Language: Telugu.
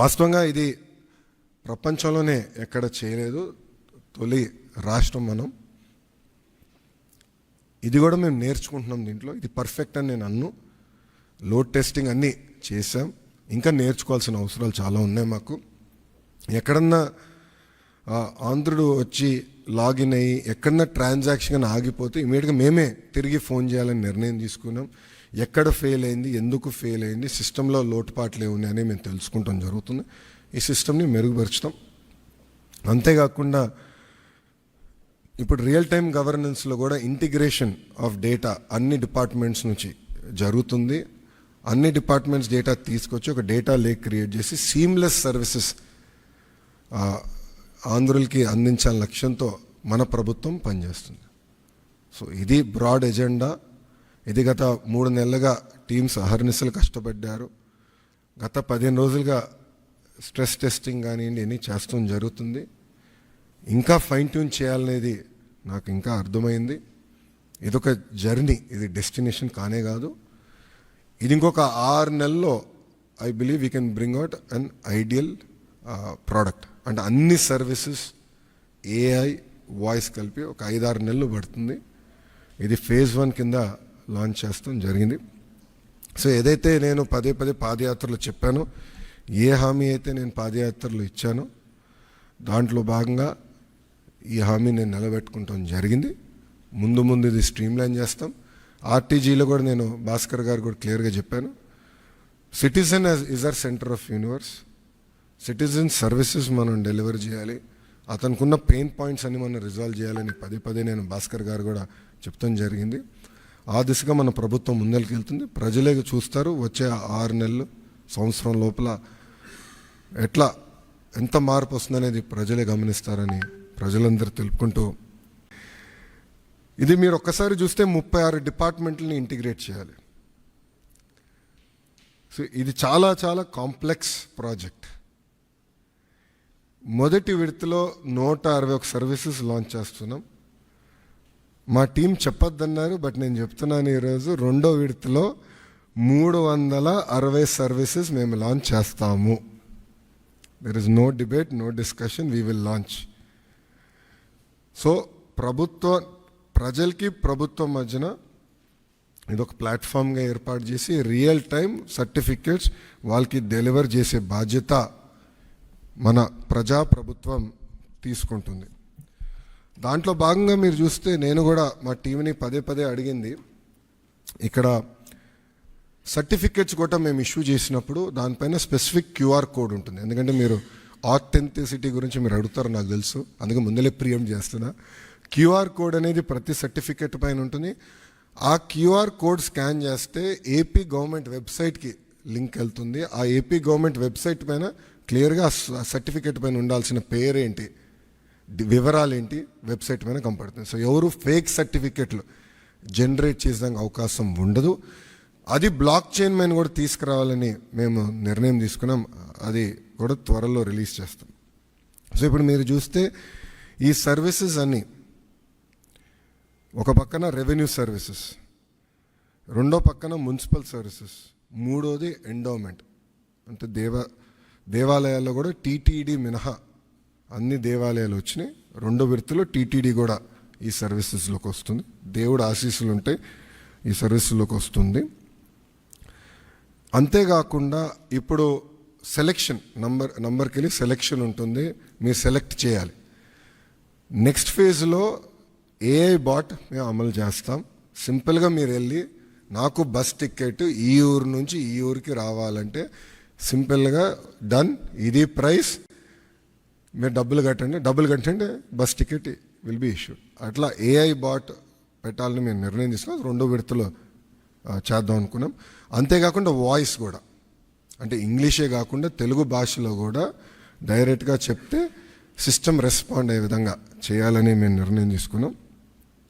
వాస్తవంగా ఇది ప్రపంచంలోనే ఎక్కడ చేయలేదు. తొలి రాష్ట్రం మనం. ఇది కూడా మేము నేర్చుకుంటున్నాం దీంట్లో. ఇది పర్ఫెక్ట్ అని నేను అన్ను. లోడ్ టెస్టింగ్ అన్నీ చేసాం ఇంకా నేర్చుకోవాల్సిన అవసరాలు చాలా ఉన్నాయి మాకు. ఎక్కడన్నా ఆంధ్రుడు వచ్చి లాగిన్ అయ్యి ఎక్కడన్నా ట్రాన్సాక్షన్ ఆగిపోతే ఇమీడియట్గా మేమే తిరిగి ఫోన్ చేయాలని నిర్ణయం తీసుకున్నాం. ఎక్కడ ఫెయిల్ అయింది ఎందుకు ఫెయిల్ అయింది సిస్టంలో లోటుపాట్లు ఏమున్నాయని మేము తెలుసుకుంటాం జరుగుతుంది. ఈ సిస్టమ్ని మెరుగుపరచడం అంతేకాకుండా ఇప్పుడు రియల్ టైం గవర్నెన్స్లో కూడా ఇంటిగ్రేషన్ ఆఫ్ డేటా అన్ని డిపార్ట్మెంట్స్ నుంచి జరుగుతుంది. అన్ని డిపార్ట్మెంట్స్ డేటా తీసుకొచ్చి ఒక డేటా లేక్ క్రియేట్ చేసి సీమ్లెస్ సర్వీసెస్ ఆంధ్రులకి అందించాలని లక్ష్యంతో మన ప్రభుత్వం పనిచేస్తుంది. సో ఇది బ్రాడ్ ఎజెండా ఇది గత మూడు నెలలుగా టీమ్స్ అహర్నిశలు కష్టపడ్డారు. గత పదిహేను రోజులుగా స్ట్రెస్ టెస్టింగ్ కానివ్వండి అన్నీ చేస్తాం జరుగుతుంది. ఇంకా ఫైన్ ట్యూన్ చేయాలనేది నాకు ఇంకా అర్థమైంది. ఇదొక జర్నీ ఇది డెస్టినేషన్ కానే కాదు. ఇది ఇంకొక ఆరు నెలల్లో I believe we can bring out an ideal product. అంటే అన్ని సర్వీసెస్ ఏఐ వాయిస్ కలిపి ఒక ఐదారు నెలలు పడుతుంది. ఇది ఫేజ్ వన్ కింద లాంచ్ చేస్తాం జరిగింది. సో ఏదైతే నేను పదే పదే పాదయాత్రలో చెప్పానో ఏ హామీ అయితే నేను పాదయాత్రలో ఇచ్చానో దాంట్లో భాగంగా ఈ హామీ నేను నిలబెట్టుకుంటాం జరిగింది. ముందు ముందు ఇది స్ట్రీమ్లైన్ చేస్తాం. ఆర్టీజీలో కూడా నేను భాస్కర్ గారు కూడా క్లియర్గా చెప్పాను. Citizen is our centre of universe. Citizen services మనం డెలివర్ చేయాలి. అతనికి ఉన్న పెయిన్ పాయింట్స్ అన్ని మనం రిజాల్వ్ చేయాలని పదే పదే నేను భాస్కర్ గారు కూడా చెప్తాం జరిగింది. ఆ దిశగా మన ప్రభుత్వం ముందరికి వెళ్తుంది ప్రజలే చూస్తారు. వచ్చే ఆరు నెలలు సంవత్సరం లోపల ఎట్లా ఎంత మార్పు వస్తుందనేది ప్రజలే గమనిస్తారని ప్రజలందరూ తెలుపుకుంటూ. ఇది మీరు ఒక్కసారి చూస్తే ముప్పై ఆరు డిపార్ట్మెంట్లని ఇంటిగ్రేట్ చేయాలి. సో ఇది చాలా చాలా కాంప్లెక్స్ ప్రాజెక్ట్. మొదటి విడతలో నూట అరవై ఒక సర్వీసెస్ లాంచ్ చేస్తున్నాం. మా టీం చెప్పొద్దన్నారు బట్ నేను చెప్తున్నాను ఈరోజు రెండో విడతలో మూడు వందల అరవై సర్వీసెస్ మేము లాంచ్ చేస్తాము. There is no debate no discussion we will launch so ప్రభుత్వ ప్రజలకి ప్రభుత్వం మధ్యన ఇది ఒక ప్లాట్ఫామ్గా ఏర్పాటు చేసి రియల్ టైం సర్టిఫికేట్స్ వాళ్ళకి డెలివర్ చేసే బాధ్యత మన ప్రజా ప్రభుత్వం తీసుకుంటుంది. దాంట్లో భాగంగా మీరు చూస్తే నేను కూడా మా టీంని పదే పదే అడిగింది. ఇక్కడ సర్టిఫికెట్స్ కూడా మేము ఇష్యూ చేసినప్పుడు దానిపైన స్పెసిఫిక్ క్యూఆర్ కోడ్ ఉంటుంది. ఎందుకంటే మీరు ఆథెంటిసిటీ గురించి మీరు అడుగుతారు నాకు తెలుసు. అందుకే ముందలే ప్రియం చేస్తున్నా. క్యూఆర్ కోడ్ అనేది ప్రతి సర్టిఫికెట్ పైన ఉంటుంది. ఆ క్యూఆర్ కోడ్ స్కాన్ చేస్తే ఏపీ గవర్నమెంట్ వెబ్సైట్కి లింక్ వెళ్తుంది. ఆ ఏపీ గవర్నమెంట్ వెబ్సైట్ పైన క్లియర్గా సర్టిఫికెట్ పైన ఉండాల్సిన పేరేంటి? వివరాలు ఏంటి వెబ్సైట్ మీద కనపడుతుంది. సో ఎవరు ఫేక్ సర్టిఫికెట్లు జనరేట్ చేసేదానికి అవకాశం ఉండదు. అది బ్లాక్ చైన్ మీద కూడా తీసుకురావాలని మేము నిర్ణయం తీసుకున్నాం. అది కూడా త్వరలో రిలీజ్ చేస్తాం. సో ఇప్పుడు మీరు చూస్తే ఈ సర్వీసెస్ అన్నీ ఒక పక్కన రెవెన్యూ సర్వీసెస్ రెండో పక్కన మున్సిపల్ సర్వీసెస్ మూడోది ఎండోమెంట్. అంటే దేవ దేవాలయాల్లో కూడా టీటీడీ మినహా అన్ని దేవాలయాలు వచ్చినాయి. రెండో విడతలో టీటీడీ కూడా ఈ సర్వీసెస్లోకి వస్తుంది. దేవుడు ఆశీస్సులు ఉంటే ఈ సర్వీసుల్లోకి వస్తుంది. అంతేకాకుండా ఇప్పుడు సెలెక్షన్ నంబర్ నంబర్కి వెళ్ళి సెలెక్షన్ ఉంటుంది. మీరు సెలెక్ట్ చేయాలి. నెక్స్ట్ ఫేజ్లో ఏఐ బాట్ మేము అమలు చేస్తాం. సింపుల్గా మీరు వెళ్ళి నాకు బస్ టికెట్ ఈ ఊరు నుంచి ఈ ఊరికి రావాలంటే సింపుల్గా డన్. ఇది ప్రైస్. మీరు డబ్బులు కట్టండి డబ్బులు కట్టండి bus ticket will be issued అట్లా ఏఐ బాట్ పెట్టాలని మేము నిర్ణయం తీసుకున్నాం. రెండో విడతలో చేద్దాం అనుకున్నాం. అంతేకాకుండా వాయిస్ కూడా. అంటే ఇంగ్లీషే కాకుండా తెలుగు భాషలో కూడా డైరెక్ట్గా చెప్తే సిస్టమ్ రెస్పాండ్ అయ్యే విధంగా చేయాలని మేము నిర్ణయం తీసుకున్నాం.